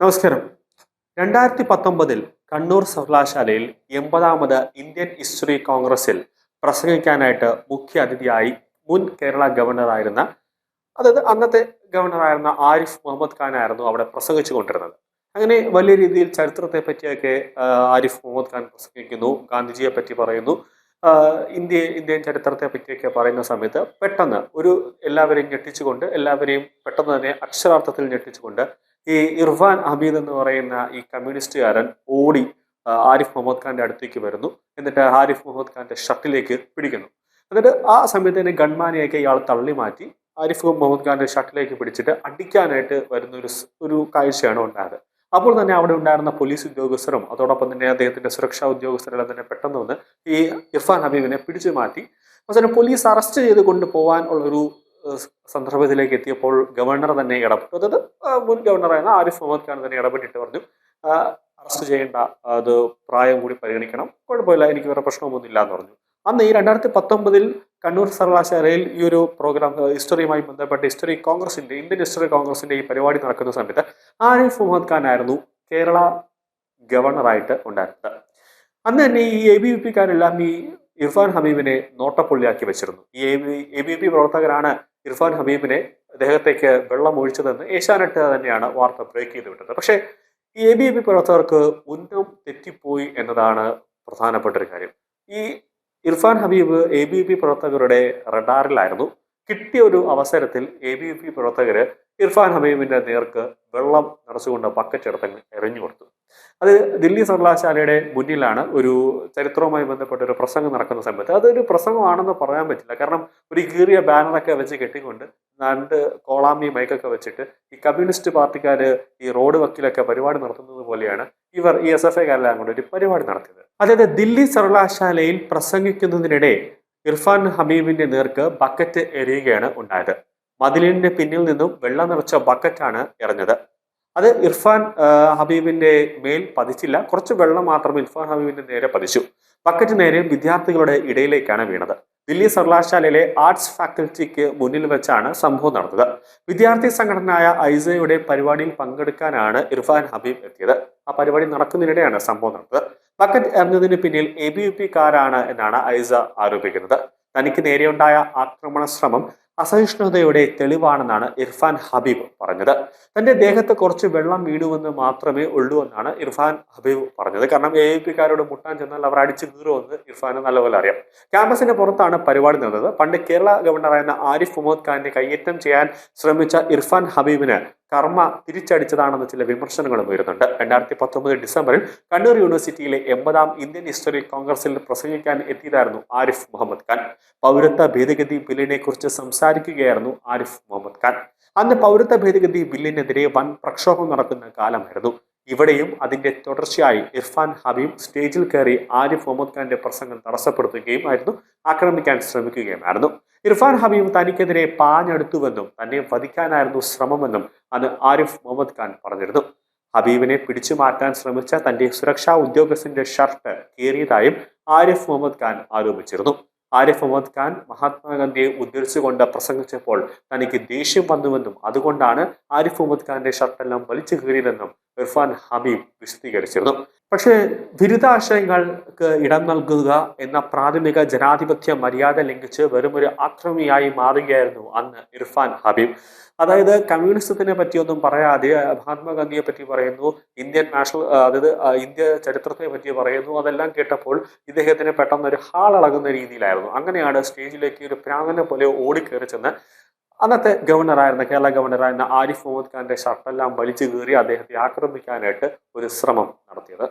നമസ്കാരം. രണ്ടായിരത്തി പത്തൊമ്പതിൽ കണ്ണൂർ സർവകലാശാലയിൽ എൺപതാമത് ഇന്ത്യൻ ഹിസ്റ്ററി കോൺഗ്രസിൽ പ്രസംഗിക്കാനായിട്ട് മുഖ്യ അതിഥിയായി മുൻ കേരള ഗവർണറായിരുന്ന അതായത് അന്നത്തെ ഗവർണറായിരുന്ന ആരിഫ് മുഹമ്മദ് ഖാൻ ആയിരുന്നു അവിടെ പ്രസംഗിച്ചു കൊണ്ടിരുന്നത്. അങ്ങനെ വലിയ രീതിയിൽ ചരിത്രത്തെ പറ്റിയൊക്കെ ആരിഫ് മുഹമ്മദ് ഖാൻ പ്രസംഗിക്കുന്നു ഗാന്ധിജിയെ പറ്റി പറയുന്നു. ഇന്ത്യ ഇന്ത്യൻ ചരിത്രത്തെ പറ്റിയൊക്കെ പറയുന്ന സമയത്ത് പെട്ടെന്ന് ഒരു എല്ലാവരെയും ഞെട്ടിച്ചുകൊണ്ട് എല്ലാവരെയും പെട്ടെന്ന് തന്നെ അക്ഷരാർത്ഥത്തിൽ ഞെട്ടിച്ചുകൊണ്ട് ഈ ഇർഫാൻ ഹമീദ് എന്ന് പറയുന്ന ഈ കമ്മ്യൂണിസ്റ്റുകാരൻ ഓടി ആരിഫ് മുഹമ്മദ് ഖാന്റെ അടുത്തേക്ക് വരുന്നു. എന്നിട്ട് ആരിഫ് മുഹമ്മദ് ഖാന്റെ ഷട്ടിലേക്ക് പിടിക്കുന്നു. എന്നിട്ട് ആ സമയത്ത് തന്നെ ഗൺമാനെയൊക്കെ ഇയാൾ തള്ളി മാറ്റി. ആരിഫ് മുഹമ്മദ് ഖാന്റെ ഷട്ടിലേക്ക് പിടിച്ചിട്ട് അടിക്കാനായിട്ട് വരുന്ന ഒരു ഒരു കാഴ്ചയാണ് ഉണ്ടായത്. അപ്പോൾ തന്നെ അവിടെ ഉണ്ടായിരുന്ന പോലീസ് ഉദ്യോഗസ്ഥരും അതോടൊപ്പം തന്നെ അദ്ദേഹത്തിന്റെ സുരക്ഷാ ഉദ്യോഗസ്ഥരെല്ലാം തന്നെ പെട്ടെന്ന് വന്ന് ഈ ഇർഫാൻ ഹബീബിനെ പിടിച്ചു മാറ്റി. അവസാനം പോലീസ് അറസ്റ്റ് ചെയ്ത് കൊണ്ടുപോകാൻ ഉള്ളൊരു സന്ദർഭത്തിലേക്ക് എത്തിയപ്പോൾ ഗവർണർ തന്നെ ഇടപെട്ടു അതായത് മുൻ ഗവർണറായിരുന്ന ആരിഫ് മുഹമ്മദ് ഖാൻ തന്നെ ഇടപെട്ടിട്ട് പറഞ്ഞു അറസ്റ്റ് ചെയ്യേണ്ട അത് പ്രായം കൂടി പരിഗണിക്കണം കുഴപ്പമില്ല എനിക്ക് വേറെ പ്രശ്നമൊന്നുമില്ല എന്ന് പറഞ്ഞു. അന്ന് ഈ രണ്ടായിരത്തി പത്തൊമ്പതിൽ കണ്ണൂർ സർവകലാശാലയിൽ ഈ ഒരു പ്രോഗ്രാം ഹിസ്റ്ററിയുമായി ബന്ധപ്പെട്ട ഹിസ്റ്ററി കോൺഗ്രസിന്റെ ഇന്ത്യൻ ഹിസ്റ്ററി കോൺഗ്രസിന്റെ ഈ പരിപാടി നടക്കുന്ന സമയത്ത് ആരിഫ് മുഹമ്മദ് ഖാൻ ആയിരുന്നു കേരള ഗവർണറായിട്ട് ഉണ്ടായിരുന്നത്. അന്ന് തന്നെ ഈ എ ബി വി പിക്കാരെല്ലാം ഈ ഇർഫാൻ ഹബീബിനെ നോട്ടപ്പുള്ളിയാക്കി വെച്ചിരുന്നു. ഈ A B A B P പ്രവർത്തകരാണ് ഇർഫാൻ ഹബീബിനെ അദ്ദേഹത്തേക്ക് വെള്ളം ഒഴിച്ചതെന്ന് ഏഷ്യാനെട്ട് തന്നെയാണ് വാർത്ത ബ്രേക്ക് ചെയ്ത് വിട്ടത്. പക്ഷേ ഈ എ ബി പി പ്രവർത്തകർക്ക് ഉന്നം തെറ്റിപ്പോയി എന്നതാണ് പ്രധാനപ്പെട്ട ഒരു കാര്യം. ഈ Irfan Habib A B P പ്രവർത്തകരുടെ റഡാറിലായിരുന്നു. കിട്ടിയ ഒരു അവസരത്തിൽ എ ബി പി പ്രവർത്തകർ ഇർഫാൻ ഹബീബിന്റെ നേർക്ക് വെള്ളം നിറച്ചുകൊണ്ട് പക്കച്ചെടുത്തങ്ങ് എറിഞ്ഞു കൊടുത്തു. അത് ദില്ലി സർവകലാശാലയുടെ മുന്നിലാണ് ഒരു ചരിത്രവുമായി ബന്ധപ്പെട്ട ഒരു പ്രസംഗം നടക്കുന്ന സമയത്ത്. അതൊരു പ്രസംഗമാണെന്ന് പറയാൻ പറ്റില്ല. കാരണം ഒരു കീറിയ ബാനറൊക്കെ വെച്ച് കെട്ടിക്കൊണ്ട് രണ്ട് കോളാമി മൈക്കൊക്കെ വെച്ചിട്ട് ഈ കമ്മ്യൂണിസ്റ്റ് പാർട്ടിക്കാർ ഈ റോഡ് വക്കിലൊക്കെ പരിപാടി നടത്തുന്നത് പോലെയാണ് ഇവർ ഈ എസ് എഫ് കൊണ്ട് ഒരു പരിപാടി നടത്തിയത്. അതായത് ദില്ലി സർവകലാശാലയിൽ പ്രസംഗിക്കുന്നതിനിടെ ഇർഫാൻ ഹബീബിന്റെ നേർക്ക് ബക്കറ്റ് എറിയുകയാണ് ഉണ്ടായത്. മതിലിന്റെ പിന്നിൽ നിന്നും വെള്ളം നിറച്ച ബക്കറ്റാണ് എറിഞ്ഞത്. അത് ഇർഫാൻ ഹബീബിന്റെ മേൽ പതിച്ചില്ല. കുറച്ച് വെള്ളം മാത്രം ഇർഫാൻ ഹബീബിന്റെ നേരെ പതിച്ചു. ബക്കറ്റ് നേരെ വിദ്യാർത്ഥികളുടെ ഇടയിലേക്കാണ് വീണത്. ദില്ലി സർവകലാശാലയിലെ ആർട്സ് ഫാക്കൽറ്റിക്ക് മുന്നിൽ വെച്ചാണ് സംഭവം നടന്നത്. വിദ്യാർത്ഥി സംഘടനയായ ഐസയുടെ പരിപാടിയിൽ പങ്കെടുക്കാനാണ് ഇർഫാൻ ഹബീബ് എത്തിയത്. ആ പരിപാടി നടക്കുന്നതിനിടെയാണ് സംഭവം നടന്നത്. ബക്കറ്റ് എറിഞ്ഞതിന് പിന്നിൽ എ ബി യു പി കാരാണ് എന്നാണ് ഐസ ആരോപിക്കുന്നത്. തനിക്ക് നേരെയുണ്ടായ ആക്രമണ ശ്രമം അസഹിഷ്ണുതയുടെ തെളിവാണെന്നാണ് ഇർഫാൻ ഹബീബ് പറഞ്ഞത്. തന്റെ ദേഹത്ത് കുറച്ച് വെള്ളം വീടുമെന്ന് മാത്രമേ ഉള്ളൂ എന്നാണ് ഇർഫാൻ ഹബീബ് പറഞ്ഞത്. കാരണം എ പി കാരോട് മുട്ടാൻ ചെന്നാൽ അവർ അടിച്ചു കീറുമെന്ന് ഇർഫാന് നല്ലപോലെ അറിയാം. ക്യാമ്പസിന് പുറത്താണ് പരിപാടി നടന്നത്. പണ്ട് കേരള ഗവർണറായിരുന്ന ആരിഫ് മുഹമ്മദ് ഖാനെ കയ്യേറ്റം ചെയ്യാൻ ശ്രമിച്ച ഇർഫാൻ ഹബീബിന് കർമ്മ തിരിച്ചടിച്ചതാണെന്ന് ചില വിമർശനങ്ങളും ഉയരുന്നുണ്ട്. രണ്ടായിരത്തി പത്തൊമ്പത് ഡിസംബറിൽ കണ്ണൂർ യൂണിവേഴ്സിറ്റിയിലെ എൺപതാം ഇന്ത്യൻ ഹിസ്റ്ററി കോൺഗ്രസിൽ പ്രസംഗിക്കാൻ എത്തിയതായിരുന്നു ആരിഫ് മുഹമ്മദ് ഖാൻ. പൗരത്വ ഭേദഗതി ബില്ലിനെ കുറിച്ച് സംസാരിക്കുകയായിരുന്നു ആരിഫ് മുഹമ്മദ് ഖാൻ. അന്ന് പൗരത്വ ഭേദഗതി ബില്ലിനെതിരെ വൻ പ്രക്ഷോഭം നടക്കുന്ന കാലമായിരുന്നു. ഇവിടെയും അതിന്റെ തുടർച്ചയായി ഇർഫാൻ ഹബീബ് സ്റ്റേജിൽ കയറി ആരിഫ് മുഹമ്മദ് ഖാന്റെ പ്രസംഗം തടസ്സപ്പെടുത്തുകയും ആയിരുന്നു ആക്രമിക്കാൻ ശ്രമിക്കുകയുമായിരുന്നു. ഇർഫാൻ ഹബീബ് തനിക്കെതിരെ പാഞ്ഞെടുത്തുവെന്നും തന്നെ വധിക്കാനായിരുന്നു ശ്രമമെന്നും അന്ന് ആരിഫ് മുഹമ്മദ് ഖാൻ പറഞ്ഞിരുന്നു ഹബീബിനെ പിടിച്ചു മാറ്റാൻ ശ്രമിച്ച തന്റെ സുരക്ഷാ ഉദ്യോഗസ്ഥന്റെ ഷർട്ട് കീറിയതായും ആരിഫ് മുഹമ്മദ് ഖാൻ ആരോപിച്ചിരുന്നു. ആരിഫ് മുഹമ്മദ് ഖാൻ മഹാത്മാഗാന്ധിയെ ഉദ്ധരിച്ചുകൊണ്ട് പ്രസംഗിച്ചപ്പോൾ തനിക്ക് ദേഷ്യം വന്നുവെന്നും അതുകൊണ്ടാണ് ആരിഫ് മുഹമ്മദ് ഖാന്റെ ഷർട്ടെല്ലാം വലിച്ചു കീറിയതെന്നും ഇർഫാൻ ഹബീബ് വിശദീകരിച്ചിരുന്നു. പക്ഷേ ബിരുദാശയങ്ങൾക്ക് ഇടം നൽകുക എന്ന പ്രാഥമിക ജനാധിപത്യ മര്യാദ ലംഘിച്ച് വെറുമൊരു ആക്രമിയായി മാറുകയായിരുന്നു അന്ന് ഇർഫാൻ ഹബീബ്. അതായത് കമ്മ്യൂണിസത്തിനെ പറ്റിയൊന്നും പറയാതെ മഹാത്മാഗാന്ധിയെ പറ്റി പറയുന്നു ഇന്ത്യൻ നാഷണൽ അതായത് ഇന്ത്യ ചരിത്രത്തെ പറ്റി പറയുന്നു അതെല്ലാം കേട്ടപ്പോൾ ഇദ്ദേഹത്തിന് പെട്ടെന്ന് ഒരു ഹാളളകുന്ന രീതിയിലായിരുന്നു. അങ്ങനെയാണ് സ്റ്റേജിലേക്ക് ഒരു പ്രാങ്കനെ പോലെ ഓടിക്കേറി ചെന്ന് അന്നത്തെ ഗവർണറായിരുന്ന കേരള ഗവർണറായിരുന്ന ആരിഫ് മുഹമ്മദ് ഖാന്റെ ഷർട്ടെല്ലാം വലിച്ചു കീറി അദ്ദേഹത്തെ ആക്രമിക്കാനായിട്ട് ഒരു ശ്രമം നടത്തിയത്.